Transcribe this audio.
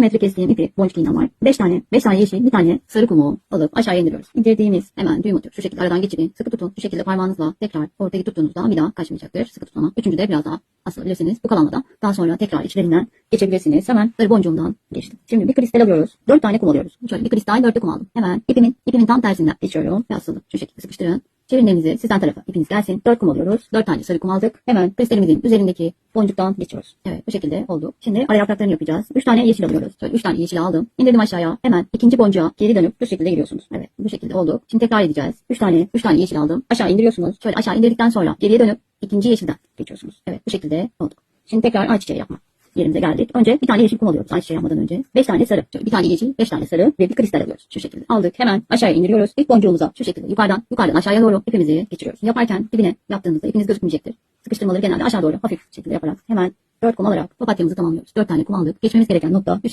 metre kestiğim ipi boncuk iğnem var. 5 tane, 5 tane yeşil, bir tane sarı kumu alıp aşağıya indiriyoruz. İndirdiğimiz hemen düğüm atıyor. Şu şekilde aradan geçirin. Sıkı tutun. Şu şekilde parmağınızla tekrar ortayı tuttuğunuzda bir daha kaçmayacaktır. Sıkı tutun. Üçüncü de biraz daha asılabilirsiniz. Bu kalanla da daha sonra tekrar içlerinden geçebilirsiniz. Hemen sarı boncuğumdan geçtim. Şimdi bir kristal alıyoruz. 4 tane kum alıyoruz. Şöyle bir kristal 4 kum aldım. Hemen ipimin, ipimin tam tersinden geçiyorum ve asılı. Şu şekilde sıkıştırın. Çevirin elinizi sizden tarafa ipiniz gelsin. 4 kum alıyoruz. 4 tane sarı kum aldık. Hemen kristalimizin üzerindeki boncuktan geçiyoruz. Evet bu şekilde oldu. Şimdi ara yapraklarını yapacağız. 3 tane yeşil alıyoruz. Şöyle 3 tane yeşil aldım. İndirdim aşağıya. Hemen ikinci boncuğa geri dönüp bu şekilde giriyorsunuz. Evet bu şekilde oldu. Şimdi tekrar edeceğiz. 3 tane 3 tane yeşil aldım. Aşağı indiriyorsunuz. Şöyle aşağı indirdikten sonra geriye dönüp ikinci yeşilden geçiyorsunuz. Evet bu şekilde oldu. Şimdi tekrar ayçiçeği yapma yerimize geldik. Önce bir tane yeşil kum alıyoruz ayçiçeği yapmadan önce. 5 tane sarı. Bir tane yeşil, 5 tane sarı ve bir kristal alıyoruz. Şu şekilde. Aldık. Hemen aşağıya indiriyoruz. İlk boncuğumuza şu şekilde yukarıdan yukarıdan aşağıya doğru ipimizi geçiriyoruz. Yaparken dibine yaptığınızda ipiniz gözükmeyecektir. Sıkıştırmaları genelde aşağı doğru hafif şekilde yaparak hemen 4 kum alarak papatyamızı tamamlıyoruz. 4 tane kum aldık. Geçmemiz gereken nokta şu şekilde.